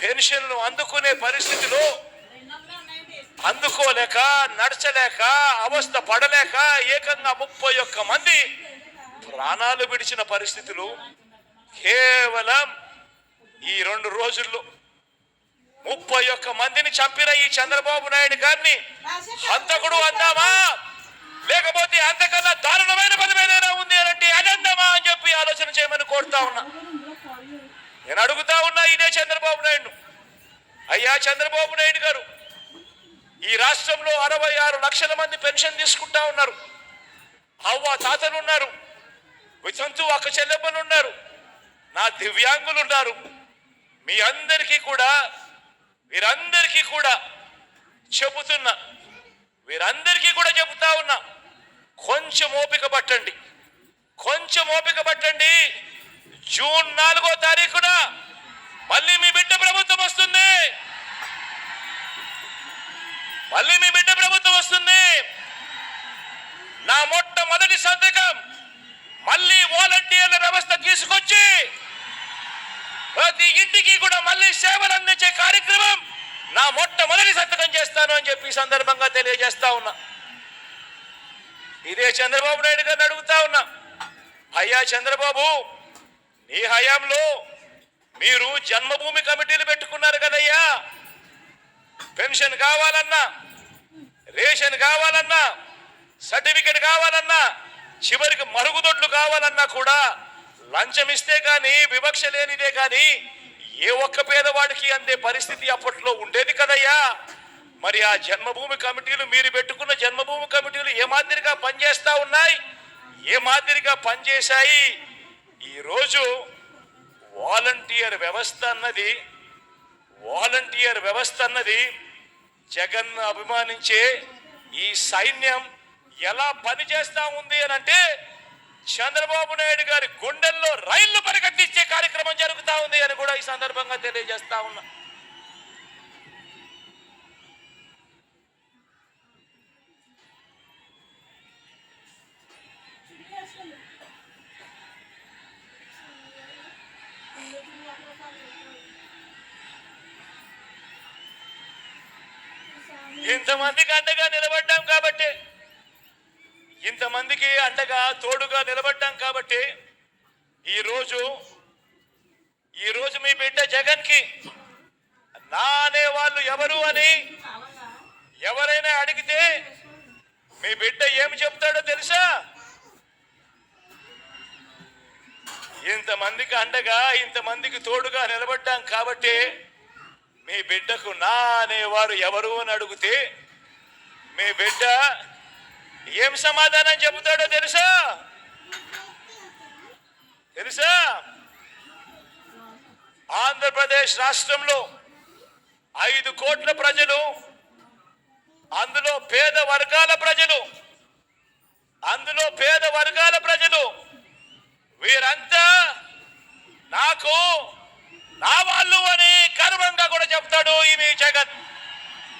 పెన్షన్లు అందుకునే పరిస్థితిలో అందుకోలేక నడచలేక అవస్థ పడలేక ఏకంగా ముప్పై ఒక్క మంది ప్రాణాలు విడిచిన పరిస్థితులు కేవలం ఈ రెండు రోజుల్లో. ముప్పై ఒక్క మందిని చంపిన ఈ చంద్రబాబు నాయుడు గారిని హంతకుడు అందామా? లేకపోతే అంతకన్నా దారుణమైన పదమేదైనా ఉంది అని అంటే అని చెప్పి ఆలోచన చేయమని కోరుతా ఉన్నా. నేను అడుగుతా ఉన్నా ఇదే చంద్రబాబు నాయుడు. అయ్యా చంద్రబాబు నాయుడు గారు ఈ రాష్ట్రంలో అరవై ఆరు లక్షల మంది పెన్షన్ తీసుకుంటా ఉన్నారు. అవ్వ తాతలు ఉన్నారు. వితంతు అక్క చెల్లెమ్మలు ఉన్నారు. నా దివ్యాంగులు ఉన్నారు. మీ అందరికీ కూడా వీరందరికీ కూడా చెబుతున్నా వీరందరికీ కూడా చెబుతా ఉన్నా కొంచెం ఓపిక పట్టండి. కొంచెం ఓపిక పట్టండి. జూన్ నాలుగో తారీఖున మళ్ళీ మీ బిడ్డ ప్రభుత్వం వస్తుంది. మళ్ళీ మీ బిడ్డ ప్రభుత్వం వస్తుంది. నా మొట్టమొదటి సంతకం మళ్ళీ వాలంటీర్ల వ్యవస్థ తీసుకొచ్చి ప్రతి ఇంటికి కూడా మళ్ళీ సేవలు అందించే కార్యక్రమం నా మొట్టమొదటి సంతకం చేస్తాను అని చెప్పి సందర్భంగా తెలియజేస్తా ఉన్నా. ఇదే చంద్రబాబు నాయుడు గారిని అడుగుతా ఉన్నా. అయ్యా చంద్రబాబు నీ హయాంలో మీరు జన్మభూమి కమిటీలు పెట్టుకున్నారు కదయ్యా. పెన్షన్ కావాలన్నా రేషన్ కావాలన్నా సర్టిఫికెట్ కావాలన్నా చివరికి మరుగుదొడ్లు కావాలన్నా కూడా లంచం ఇస్తే కానీ వివక్ష లేనిదే కానీ ఏ ఒక్క పేదవాడికి అందే పరిస్థితి అప్పట్లో ఉండేది కదయ్యా. మరి ఆ జన్మభూమి కమిటీలు మీరు పెట్టుకున్న జన్మభూమి కమిటీలు ఏ మాదిరిగా పనిచేస్తా ఉన్నాయి? ఏ మాదిరిగా పనిచేశాయి? ఈరోజు వాలంటీర్ వ్యవస్థ అన్నది వాలంటీర్ వ్యవస్థ అన్నది జగన్ అభిమానించే ఈ సైన్యం ఎలా పనిచేస్తా ఉంది అని అంటే చంద్రబాబు నాయుడు గారి గుండెల్లో రైళ్ళు పరిగెత్తించే కార్యక్రమం జరుగుతూ ఉంది అని కూడా ఈ సందర్భంగా తెలియజేస్తా ఉన్నా. ఇంతమందికి అండగా నిలబడ్డాం కాబట్టి ఇంతమందికి అండగా తోడుగా నిలబడ్డాం కాబట్టి ఈరోజు ఈరోజు మీ బిడ్డ జగన్కి నా అనే వాళ్ళు ఎవరు అని ఎవరైనా అడిగితే మీ బిడ్డ ఏమి చెప్తాడో తెలుసా? ఇంతమందికి అండగా ఇంతమందికి తోడుగా నిలబడ్డాం కాబట్టి మీ బిడ్డకు నా అనేవారు ఎవరు అని అడిగితే మీ బిడ్డ ఏం సమాధానం చెబుతాడో తెలుసా? తెలుసా? ఆంధ్రప్రదేశ్ రాష్ట్రంలో ఐదు కోట్ల ప్రజలు అందులో పేద వర్గాల ప్రజలు అందులో పేద వర్గాల ప్రజలు వీరంతా నాకు నా వాళ్ళు అని గర్వంగా కూడా చెప్తాడు ఈ మీ